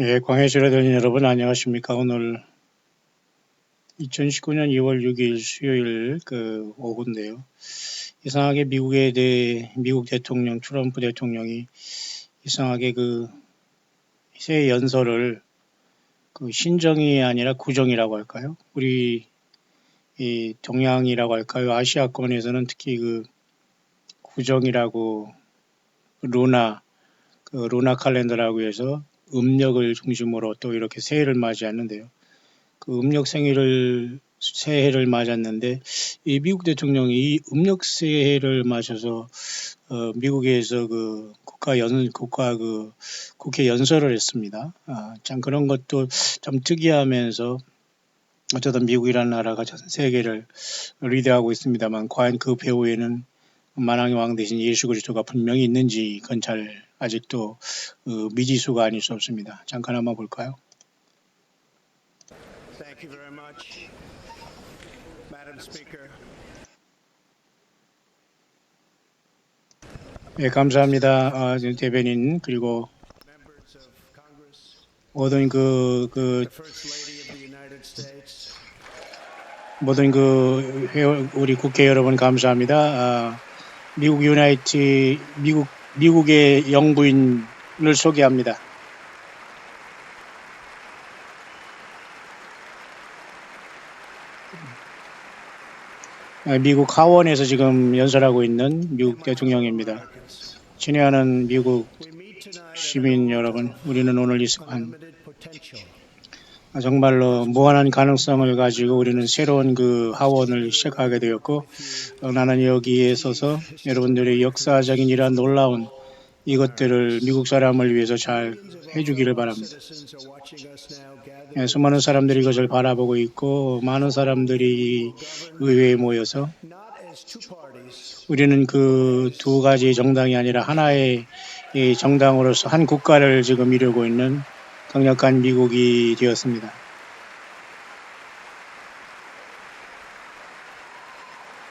예, 들린 여러분 안녕하십니까. 오늘 2019년 2월 6일 수요일 그 오후인데요. 이상하게 미국에 대해 미국 대통령 트럼프 대통령이 이상하게 그 새 연설을 그 신정이 아니라 구정이라고 할까요? 우리 이 동양이라고 할까요? 아시아권에서는 특히 그 구정이라고 루나 그 루나 칼렌더라고 해서 음력을 중심으로 또 이렇게 새해를 맞이하는데요. 그 음력 생일을 새해를 맞았는데 이 미국 대통령이 이 음력 새해를 맞아서 어, 미국에서 그 국가 연 국가 그 국회 연설을 했습니다. 아, 참 그런 것도 참 특이하면서 어쩌다 미국이라는 나라가 전 세계를 리드하고 있습니다만 과연 그 배후에는 만왕의 왕 대신 예수 그리스도가 분명히 있는지 그건 잘 아직도 어, 미지수가 아닐 수 없습니다. 잠깐 한번 볼까요? Thank you very much, Madam Speaker. 예, 감사합니다. 아, 대변인 그리고 모든 그, 그 모든 그 회원, 우리 국회 여러분 감사합니다. 아, 미국 유나이티 미국 미국의 영부인을 소개합니다. 아, 미국 하원에서 지금 연설하고 있는 미국 대통령입니다. 친애하는 미국 시민 여러분, 우리는 오늘 이 순간 unlimited potential. 아, 정말로 무한한 가능성을 가지고 우리는 새로운 그 하원을 시작하게 되었고 어, 나는 여기에 서서 여러분들의 역사적인 이러한 놀라운 이것들을 미국 사람을 위해서 잘 해주기를 바랍니다. 예, 수많은 사람들이 이것을 바라보고 있고 많은 사람들이 의회에 모여서 우리는 그 두 가지 정당이 아니라 하나의 이 정당으로서 한 국가를 지금 이루고 있는 강력한 미국이 되었습니다.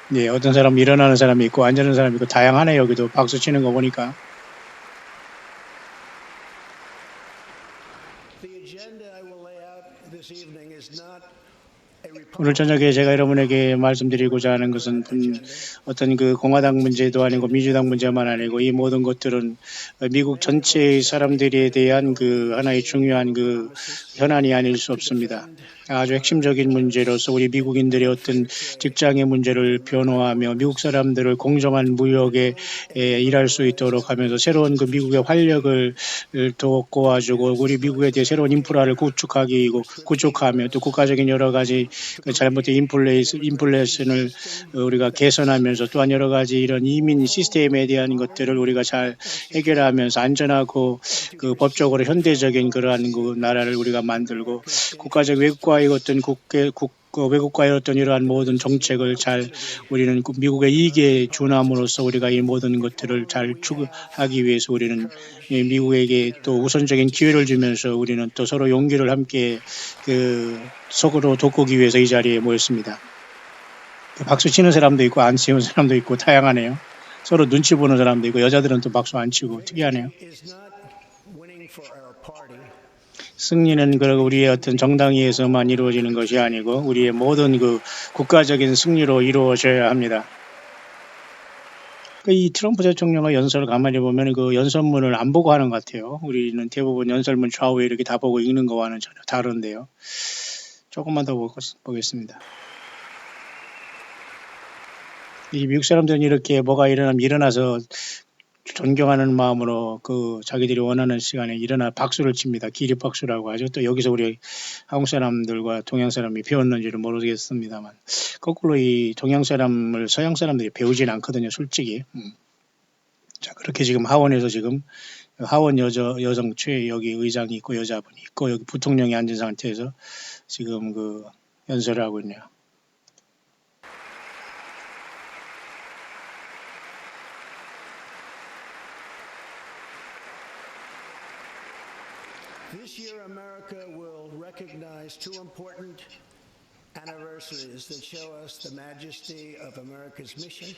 네, 어떤 사람 일어나는 사람이 있고 앉는 사람이 있고 다양하네 여기도 박수 치는 거 보니까 오늘 저녁에 제가 여러분에게 말씀드리고자 하는 것은 분- 어떤 그 공화당 문제도 아니고 민주당 문제만 아니고 이 모든 것들은 미국 전체의 사람들에 대한 그 하나의 중요한 그 현안이 아닐 수 없습니다. 아주 핵심적인 문제로서 우리 미국인들의 어떤 직장의 문제를 변호하며 미국 사람들을 공정한 무역에 에, 일할 수 있도록 하면서 새로운 그 미국의 활력을 돋궈주고 우리 미국에 대해 새로운 인프라를 구축하기 구축하며 또 국가적인 여러 가지 그 잘못된 인플레이스, 인플레이션을 우리가 개선하면서 또한 여러 가지 이런 이민 시스템에 대한 것들을 우리가 잘 해결하면서 안전하고 그 법적으로 현대적인 그러한 그 나라를 우리가 만들고 국가적 외국과 의 어떤 국계 국그 외국과의 어떤 이러한 모든 정책을 잘 우리는 그 미국의 이익에 준함으로써 우리가 이 모든 것들을 잘 추구하기 위해서 우리는 이 미국에게 또 우선적인 기회를 주면서 우리는 또 서로 용기를 함께 그 속으로 돋구기 위해서 이 자리에 모였습니다. 박수 치는 사람도 있고 안 치는 사람도 있고 다양하네요. 서로 눈치 보는 사람도 있고 여자들은 또 박수 안 치고 특이하네요. 승리는 그 우리의 어떤 정당위에서만 이루어지는 것이 아니고 우리의 모든 그 국가적인 승리로 이루어져야 합니다. 그이 트럼프 대통령의 연설을 가만히 보면 그 연설문을 안 보고 하는 것 같아요. 우리는 대부분 연설문 좌우에 이렇게 다 보고 읽는 거와는 전혀 다른데요. 조금만 더 보- 보겠습니다. 이 미국 사람들은 이렇게 뭐가 일어나면 일어나서 존경하는 마음으로 그 자기들이 원하는 시간에 일어나 박수를 칩니다. 기립 박수라고 하죠. 또 여기서 우리 한국 사람들과 동양 사람이 배웠는지는 모르겠습니다만 거꾸로 이 동양 사람을 서양 사람들이 배우진 않거든요. 솔직히. 음. 자 그렇게 지금 하원에서 지금 하원 여저 여성 최 여기 의장이 있고 여자분이 있고 여기 부통령이 앉은 상태에서 지금 그 연설을 하고 있네요. Recognize two important anniversaries that show us the majesty of America's mission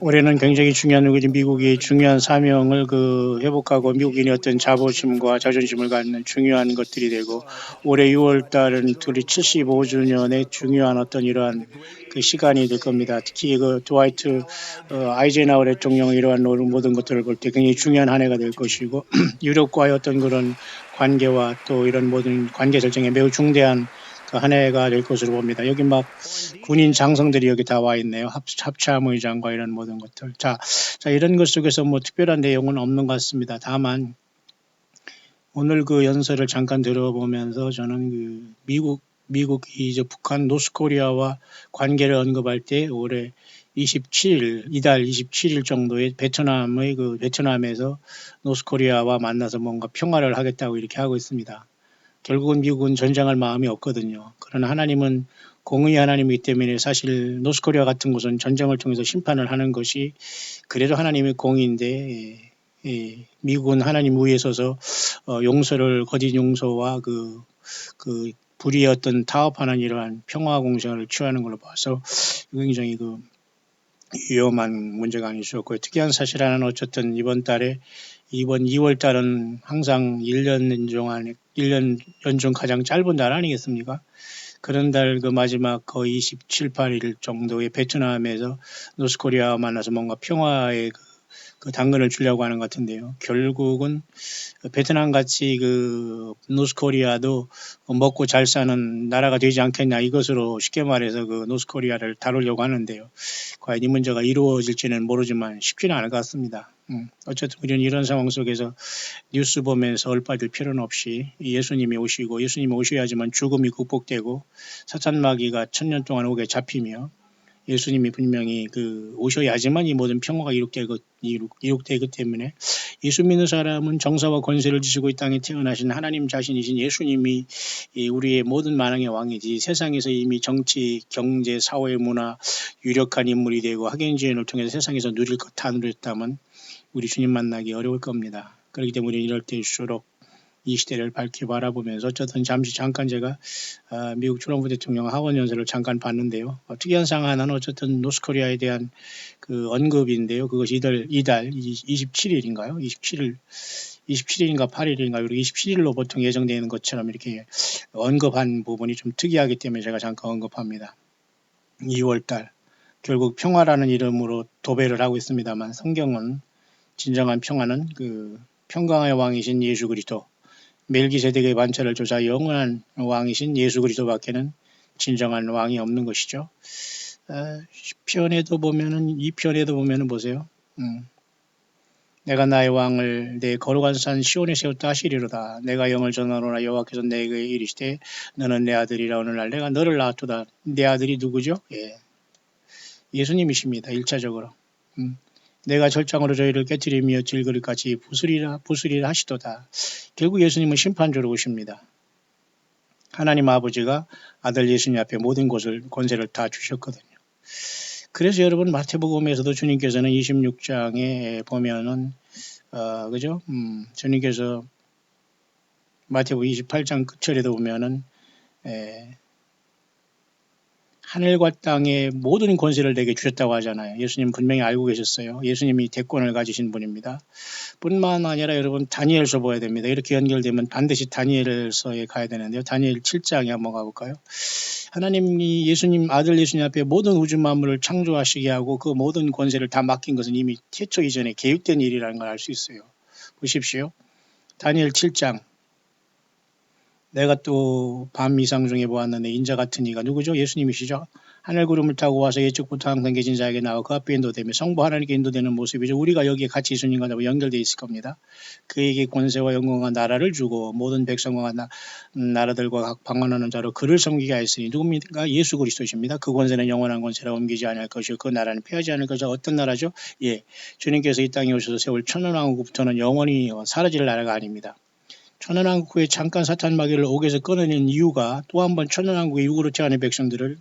올해는 굉장히 중요한 우리 미국이 중요한 사명을 그 회복하고 미국인의 어떤 자부심과 자존심을 갖는 중요한 것들이 되고 올해 6월 달은 둘이 75주년의 중요한 어떤 이러한 그 시간이 될 겁니다. 특히 그 드와이트 어, 아이젠하워 대통령의 이러한 모든 것들을 볼 때 굉장히 중요한 한 해가 될 것이고 유럽과의 어떤 그런 관계와 또 이런 모든 관계 설정에 매우 중대한 그 한 해가 될 것으로 봅니다. 여기 막 군인 장성들이 여기 다 와 있네요. 합, 합참의장과 이런 모든 것들. 자, 자, 이런 것 속에서 뭐 특별한 내용은 없는 것 같습니다. 다만, 오늘 그 연설을 잠깐 들어보면서 저는 그 미국, 미국이 이제 북한 노스코리아와 관계를 언급할 때 올해 27일, 이달 27일 정도에 베트남의 그 베트남에서 노스코리아와 만나서 뭔가 평화를 하겠다고 이렇게 하고 있습니다. 결국은 미국은 전쟁할 마음이 없거든요. 그러나 하나님은 공의 하나님이기 때문에 사실 노스코리아 같은 곳은 전쟁을 통해서 심판을 하는 것이 그래도 하나님의 공의인데 예, 예, 미국은 하나님 위에 서서 어, 용서를 거짓 용서와 그, 그 불의의 어떤 타협하는 이러한 평화 공생을 취하는 걸로 봐서 굉장히 그 위험한 문제가 아닐 수 없고요. 특이한 사실 하나는 어쨌든 이번 달에 이번 2월 달은 항상 1년 동안 1년 연중 가장 짧은 달 아니겠습니까? 그런 달 그 마지막 거의 27, 8일 정도의 베트남에서 노스코리아와 만나서 뭔가 평화의 그, 그 당근을 주려고 하는 것 같은데요. 결국은 베트남 같이 그 노스코리아도 먹고 잘 사는 나라가 되지 않겠냐 이것으로 쉽게 말해서 그 노스코리아를 다루려고 하는데요. 과연 이 문제가 이루어질지는 모르지만 쉽지는 않을 것 같습니다. 음, 어쨌든 우리는 이런 상황 속에서 뉴스 보면서 얼빠질 필요는 없이 예수님이 오시고 예수님이 오셔야지만 죽음이 극복되고 사탄 마귀가 천년 동안 오게 잡히며 예수님이 분명히 그 오셔야지만 이 모든 평화가 이룩되고 이룩, 되기 때문에 예수 믿는 사람은 정사와 권세를 지시고 이 땅에 태어나신 하나님 자신이신 예수님이 우리의 모든 만왕의 왕이지 세상에서 이미 정치, 경제, 사회, 문화 유력한 인물이 되고 학연지연을 통해서 세상에서 누릴 것다 누렸다면 우리 주님 만나기 어려울 겁니다. 그렇기 때문에 이럴 때일수록 이 시대를 밝게 바라보면서 어쨌든 잠시 잠깐 제가 아, 미국 트럼프 대통령 학원 연설을 잠깐 봤는데요. 어, 특이한 상황은 어쨌든 노스코리아에 대한 그 언급인데요. 그것이 이달 이달 27일인가요? 27일 27일인가 8일인가 그리고 27일로 보통 예정되는 것처럼 이렇게 언급한 부분이 좀 특이하기 때문에 제가 잠깐 언급합니다. 2월달 결국 평화라는 이름으로 도배를 하고 있습니다만 성경은 진정한 평화는 그 평강의 왕이신 예수 그리스도 멜기세덱의 반차를 조사 영원한 왕이신 예수 그리스도밖에는 진정한 왕이 없는 것이죠. 아, 편에도 보면은 이 편에도 보면은 보세요. 음. 내가 나의 왕을 내 거룩한 산 시온에 세웠다 하시리로다. 내가 영을 전하노라 여호와께서 내게 이르시되 너는 내 아들이라 오늘날 내가 너를 낳았도다. 내 아들이 누구죠? 예. 예수님이십니다. 일차적으로. 음. 내가 절장으로 저희를 깨뜨리며 질그릇같이 부수리라 부수리라 하시도다. 결국 예수님은 심판주로 오십니다. 하나님 아버지가 아들 예수님 앞에 모든 것을 권세를 다 주셨거든요. 그래서 여러분 마태복음에서도 주님께서는 26장에 보면은 어, 그죠? 음, 주님께서 마태복음 28장 끝절에도 보면은 에, 하늘과 땅의 모든 권세를 내게 주셨다고 하잖아요. 예수님 분명히 알고 계셨어요. 예수님이 대권을 가지신 분입니다. 뿐만 아니라 여러분 다니엘서 보야 됩니다. 이렇게 연결되면 반드시 다니엘서에 가야 되는데요. 다니엘 7장에 한번 가볼까요? 하나님이 예수님 아들 예수님 앞에 모든 우주 만물을 창조하시게 하고 그 모든 권세를 다 맡긴 것은 이미 태초 이전에 계획된 일이라는 걸 알 수 있어요. 보십시오. 다니엘 7장 내가 또 밤 이상 중에 보았는데 인자 같은 이가 누구죠? 예수님이시죠? 하늘 구름을 타고 와서 예측부터 항상 계신 자에게 나와 그 앞에 인도되며 성부 하나님께 인도되는 모습이죠. 우리가 여기에 같이 예수님과 연결되어 있을 겁니다. 그에게 권세와 영광과 나라를 주고 모든 백성과 나, 나라들과 방언하는 자로 그를 섬기게 하였으니 누굽니까? 예수 그리스도십니다. 그 권세는 영원한 권세라 옮기지 않을 것이고 그 나라는 피하지 않을 것이고 어떤 나라죠? 예, 주님께서 이 땅에 오셔서 세울 천원왕국부터는 영원히 사라질 나라가 아닙니다. 천연왕국 후에 잠깐 사탄 마귀를 옥에서 꺼내는 이유가 또 한 번 천연왕국의 육으로 태어난 백성들을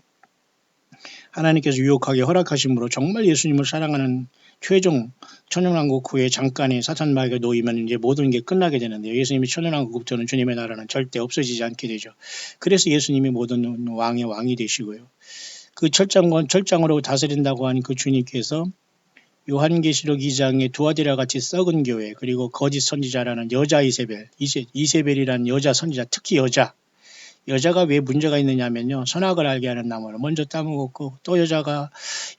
하나님께서 유혹하게 허락하심으로 정말 예수님을 사랑하는 최종 천연왕국 후에 잠깐의 사탄 마귀가 놓이면 이제 모든 게 끝나게 되는데요. 예수님이 천연왕국부터는 주님의 나라는 절대 없어지지 않게 되죠. 그래서 예수님이 모든 왕의 왕이 되시고요. 그 철장권 철장으로 다스린다고 하는 그 주님께서 요한계시록 2장의 두아디라 같이 썩은 교회 그리고 거짓 선지자라는 여자 이세벨 이세, 이세벨이라는 여자 선지자 특히 여자 여자가 왜 문제가 있느냐면요. 선악을 알게 하는 나무를 먼저 따먹었고 또 여자가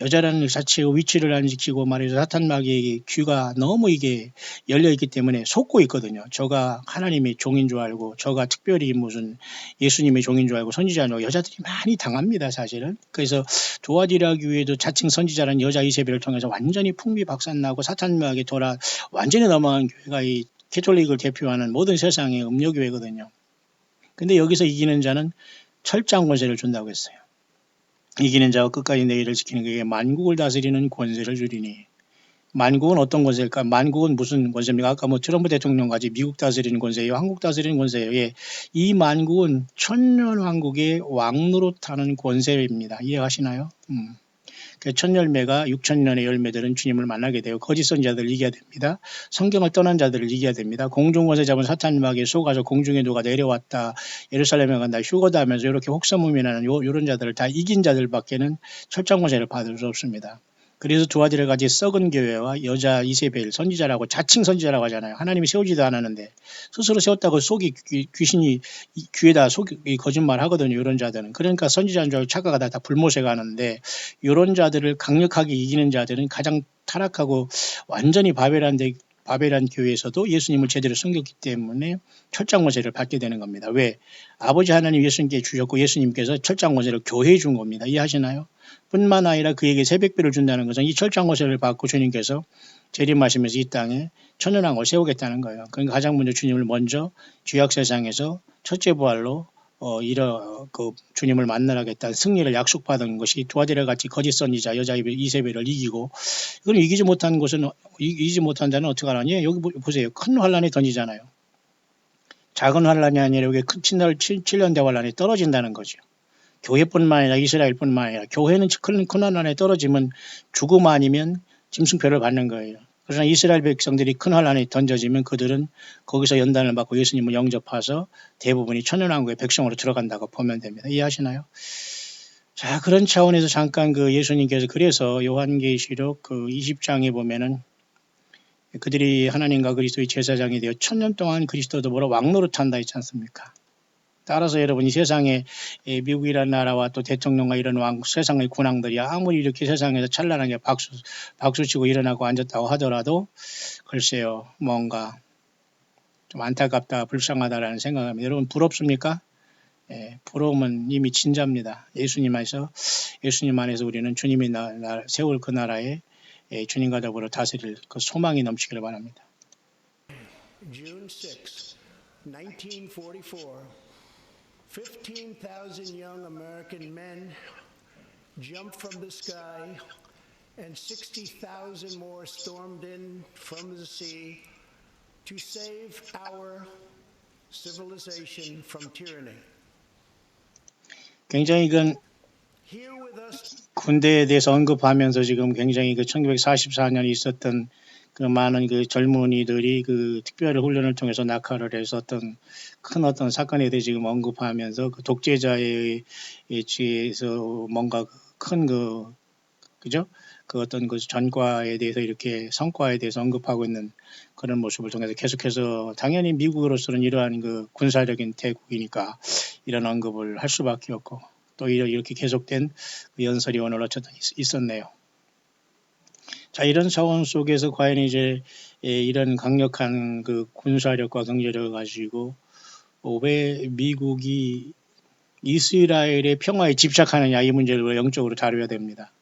여자라는 그 자체의 위치를 안 지키고 말이죠. 사탄 마귀에게 귀가 너무 이게 열려 있기 때문에 속고 있거든요. 저가 하나님의 종인 줄 알고 저가 특별히 무슨 예수님의 종인 줄 알고 선지자인 줄 여자들이 많이 당합니다. 사실은. 그래서 도아디라 교회도 자칭 선지자라는 여자 이세벨을 통해서 완전히 풍비박산나고 사탄 마귀에 돌아 완전히 넘어간 교회가 이 캐톨릭을 대표하는 모든 세상의 음료교회거든요. 근데 여기서 이기는 자는 철장 권세를 준다고 했어요. 이기는 자와 끝까지 내 일을 지키는 그에게 만국을 다스리는 권세를 주리니. 만국은 어떤 권세일까? 만국은 무슨 권세입니까? 아까 뭐 트럼프 대통령까지 미국 다스리는 권세예요. 한국 다스리는 권세예요. 예. 이 만국은 천년 왕국의 왕노릇 하는 권세입니다. 이해하시나요? 음. 그 첫 열매가 6천 년의 열매들은 주님을 만나게 되어 거짓 선자들을 이겨야 됩니다. 성경을 떠난 자들을 이겨야 됩니다. 공중권세 잡은 사탄 마귀에 속아서 공중에 누가 내려왔다. 예루살렘에 간다. 휴거다 하면서 이렇게 혹사무민하는 요, 요런 자들을 다 이긴 자들밖에는 철장 권세를 받을 수 없습니다. 그래서 두 아들을 가지 썩은 교회와 여자 이세벨 선지자라고 자칭 선지자라고 하잖아요. 하나님이 세우지도 않았는데 스스로 세웠다고 속이 귀- 귀신이 이 귀에다 속이 거짓말 하거든요. 이런 자들은. 그러니까 선지자인 줄 착각하다 다 불모세가 하는데 이런 자들을 강력하게 이기는 자들은 가장 타락하고 완전히 바벨한 데 바벨한 교회에서도 예수님을 제대로 섬겼기 때문에 철장 권세를 받게 되는 겁니다. 왜? 아버지 하나님 예수님께 주셨고 예수님께서 철장 권세를 교회에 준 겁니다. 이해하시나요? 뿐만 아니라 그에게 새벽비를 준다는 것은 이 철장 권세를 받고 주님께서 재림하시면서 이 땅에 천연왕을 세우겠다는 거예요. 그러니까 가장 먼저 주님을 먼저 죄악 세상에서 첫째 부활로 어, 이러, 그, 주님을 만나겠다는 승리를 약속받은 것이 두아디라 같이 거짓 선지자 여자 이세벨을 이기고, 이건 이기지 못한 것은, 이- 이기지 못한 자는 어떻게 하느니? 여기 보- 보세요. 큰 환란이 던지잖아요. 작은 환란이 아니라 여기 큰 친날 7년대 환란이 떨어진다는 거죠. 교회뿐만 아니라 이스라엘뿐만 아니라 교회는 큰, 큰 환란에 떨어지면 죽음 아니면 짐승표를 받는 거예요. 그러나 이스라엘 백성들이 큰 환란에 던져지면 그들은 거기서 연단을 받고 예수님을 영접해서 대부분이 천연왕국의 백성으로 들어간다고 보면 됩니다. 이해하시나요? 자, 그런 차원에서 잠깐 그 예수님께서 그래서 요한계시록 그 20장에 보면은 그들이 하나님과 그리스도의 제사장이 되어 천년 동안 그리스도도 뭐라 왕노릇한다 했지 않습니까? 따라서 여러분 이 세상에 이 미국이라는 나라와 또 대통령과 이런 왕 세상의 군왕들이 아무리 이렇게 세상에서 찬란하게 박수 박수치고 일어나고 앉았다고 하더라도 글쎄요 뭔가 좀 안타깝다 불쌍하다라는 생각합니다. 여러분 부럽습니까? 예, 부러움은 이미 진짜입니다. 예수님 안에서 예수님 안에서 우리는 주님이 나, 나- 세울 그 나라에 예, 주님과 더불어 다스릴 그 소망이 넘치기를 바랍니다. June 6, 1944, 15,000 young American men jumped from the sky, and 60,000 more stormed in from the sea to save our civilization from tyranny. 굉장히 이건 Here with us 군대에 대해서 언급하면서 지금 굉장히 그 1944년에 있었던 그 많은 그 젊은이들이 그 특별 훈련을 통해서 낙하를 해서 어떤 큰 어떤 사건에 대해 지금 언급하면서 그 독재자의 지에서 뭔가 큰 그 그죠? 그 어떤 그 전과에 대해서 이렇게 성과에 대해서 언급하고 있는 그런 모습을 통해서 계속해서 당연히 미국으로서는 이러한 그 군사적인 대국이니까 이런 언급을 할 수밖에 없고 또 이렇게 계속된 그 연설이 오늘 어쨌든 있- 있었네요. 자, 이런 상황 속에서 과연 이제 예, 이런 강력한 그 군사력과 경제력을 가지고 왜 미국이 이스라엘의 평화에 집착하느냐 이 문제를 영적으로 다뤄야 됩니다.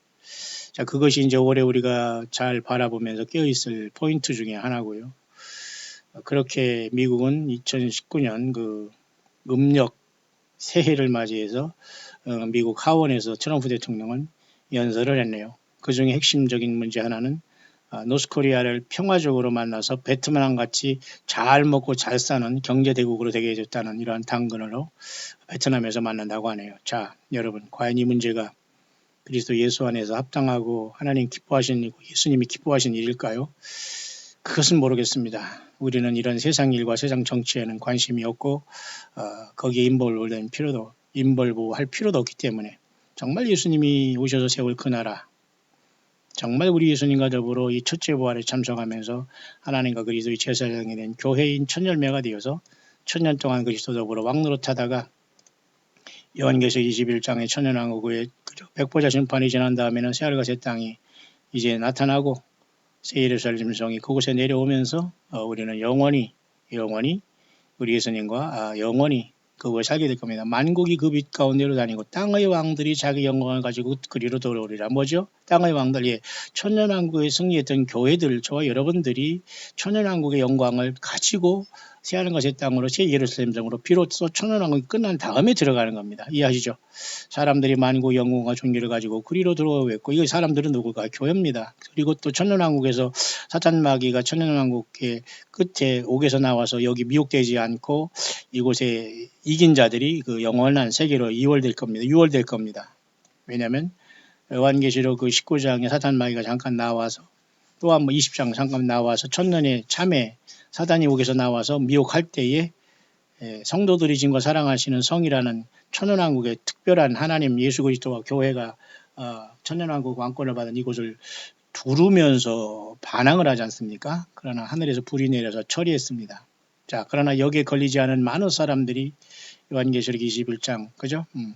자, 그것이 이제 올해 우리가 잘 바라보면서 깨어있을 포인트 중에 하나고요. 그렇게 미국은 2019년 그 음력 새해를 맞이해서 어, 미국 하원에서 트럼프 대통령은 연설을 했네요. 그 중에 핵심적인 문제 하나는 아, 노스코리아를 평화적으로 만나서 베트남 같이 잘 먹고 잘 사는 경제 대국으로 되게 해줬다는 이러한 당근으로 베트남에서 만난다고 하네요. 자, 여러분, 과연 이 문제가 그리스도 예수 안에서 합당하고 하나님 기뻐하신 예수님이 기뻐하신 일일까요? 그것은 모르겠습니다. 우리는 이런 세상 일과 세상 정치에는 관심이 없고 어, 거기에 인볼브된 필요도 인볼브 할 필요도 없기 때문에 정말 예수님이 오셔서 세울 그 나라 정말 우리 예수님과 더불어 이 첫째 부활에 참석하면서 하나님과 그리스도의 제사장이 된 교회인 천열매가 되어서 천년 동안 그리스도 더불어 왕노릇 하다가 요한계시록 21장의 천년왕국의 그죠? 백보자 심판이 지난 다음에는 새하늘과 새 땅이 이제 나타나고 새 예루살렘 성이 그곳에 내려오면서 어, 우리는 영원히 영원히 우리 예수님과 아, 영원히 그곳에 살게 될 겁니다. 만국이 그 빛 가운데로 다니고 땅의 왕들이 자기 영광을 가지고 그리로 돌아오리라. 뭐죠? 땅의 왕들, 예. 천년왕국에 승리했던 교회들, 저와 여러분들이 천년왕국의 영광을 가지고 새하늘과 새 땅으로 새 예루살렘 성으로 비로소 천년왕국이 끝난 다음에 들어가는 겁니다. 이해하시죠? 사람들이 만국 영광과 존귀를 가지고 그리로 들어오고 있고 이거 사람들은 누구가 교회입니다. 그리고 또 천년왕국에서 사탄 마귀가 천년왕국의 끝에 옥에서 나와서 여기 미혹되지 않고 이곳에 이긴 자들이 그 영원한 세계로 이월될 겁니다. 유월될 겁니다. 왜냐하면 요한계시록 그 19장에 사탄 마귀가 잠깐 나와서 또 한 번 20장 잠깐 나와서 천년의 참에 사단이 옥에서 나와서 미혹할 때에 예, 성도들이 진과 사랑하시는 성이라는 천연왕국의 특별한 하나님 예수 그리스도와 교회가 어, 천연왕국 왕권을 받은 이곳을 두르면서 반항을 하지 않습니까? 그러나 하늘에서 불이 내려서 처리했습니다. 자, 그러나 여기에 걸리지 않은 많은 사람들이 요한계시록 21장, 그죠? 음,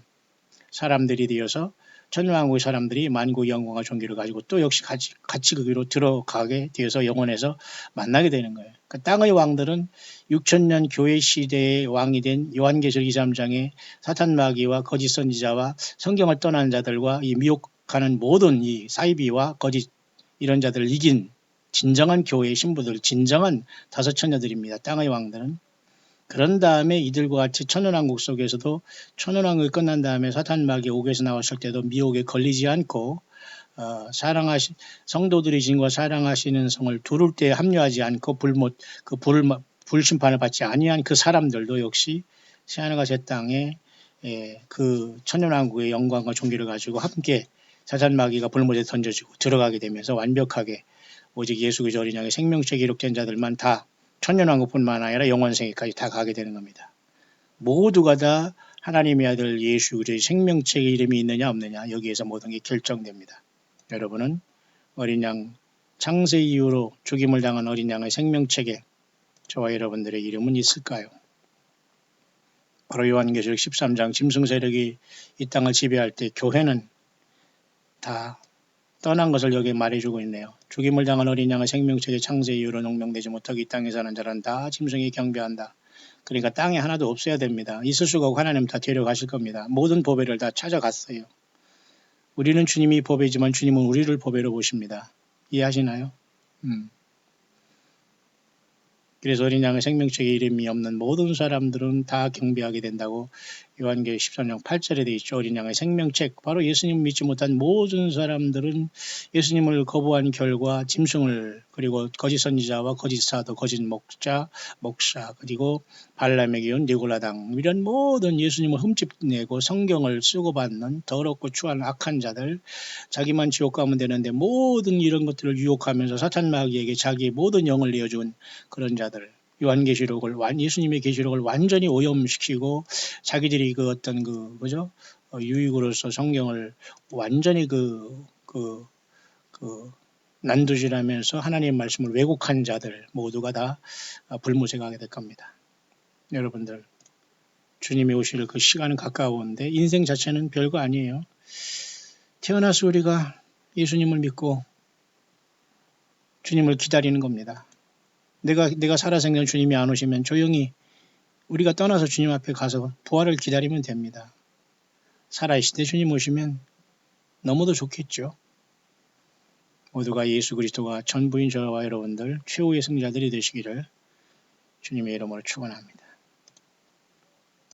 사람들이 되어서 천년왕국의 사람들이 만국 영광과 존귀를 가지고 또 역시 같이, 같이 거기로 들어가게 되어서 영원에서 만나게 되는 거예요. 그 땅의 왕들은 6천년 교회 시대의 왕이 된 요한계시록 23장의 사탄 마귀와 거짓 선지자와 성경을 떠난 자들과 이 미혹하는 모든 이 사이비와 거짓 이런 자들을 이긴 진정한 교회의 신부들, 진정한 다섯 처녀들입니다. 땅의 왕들은. 그런 다음에 이들과 같이 천연왕국 속에서도 천연왕국이 끝난 다음에 사탄 마귀 옥에서 나왔을 때도 미혹에 걸리지 않고 어, 사랑하시 성도들이 진과 사랑하시는 성을 두를 때 합류하지 않고 불못 그 불, 불심판을 받지 아니한 그 사람들도 역시 새하늘과 새 땅에 예, 그 천연왕국의 영광과 존귀를 가지고 함께 사탄 마귀가 불못에 던져지고 들어가게 되면서 완벽하게 오직 예수 그리스도 어린 양의 생명체 기록된 자들만 다 천년왕국뿐만 아니라 영원세계까지 다 가게 되는 겁니다. 모두가 다 하나님의 아들 예수 그리스도의 생명책의 이름이 있느냐 없느냐 여기에서 모든 게 결정됩니다. 여러분은 어린 양 창세 이후로 죽임을 당한 어린 양의 생명책에 저와 여러분들의 이름은 있을까요? 바로 요한계시록 13장 짐승 세력이 이 땅을 지배할 때 교회는 다 떠난 것을 여기 말해주고 있네요. 죽임을 당한 어린 양의 생명책에 창세 이후로 농명되지 못하고 이 땅에 사는 자는 다 짐승이 경배한다. 그러니까 땅에 하나도 없어야 됩니다. 있을 수가 없고 하나님 다 데려가실 겁니다. 모든 보배를 다 찾아갔어요. 우리는 주님이 보배지만 주님은 우리를 보배로 보십니다. 이해하시나요? 음. 그래서 어린 양의 생명책에 이름이 없는 모든 사람들은 다 경배하게 된다고 요한계시록 13장 8절에 되어 있죠. 어린 양의 생명책. 바로 예수님 믿지 못한 모든 사람들은 예수님을 거부한 결과 짐승을 그리고 거짓 선지자와 거짓 사도, 거짓 목자, 목사 그리고 발람에게 온 니골라당 이런 모든 예수님을 흠집내고 성경을 쓰고 받는 더럽고 추한 악한 자들 자기만 지옥 가면 되는데 모든 이런 것들을 유혹하면서 사탄 마귀에게 자기의 모든 영을 내어준 그런 자들 요한계시록을 완 예수님의 계시록을 완전히 오염시키고 자기들이 그 어떤 그 뭐죠 어, 유익으로서 성경을 완전히 그 그, 그 난두질하면서 하나님의 말씀을 왜곡한 자들 모두가 다 어, 불못에 가게 될 겁니다. 여러분들 주님이 오실 그 시간은 가까운데 인생 자체는 별거 아니에요. 태어나서 우리가 예수님을 믿고 주님을 기다리는 겁니다. 내가 내가 살아생전 주님이 안 오시면 조용히 우리가 떠나서 주님 앞에 가서 부활을 기다리면 됩니다. 살아있을 때 주님 오시면 너무도 좋겠죠. 모두가 예수 그리스도가 전부인 저와 여러분들 최후의 승자들이 되시기를 주님의 이름으로 축원합니다.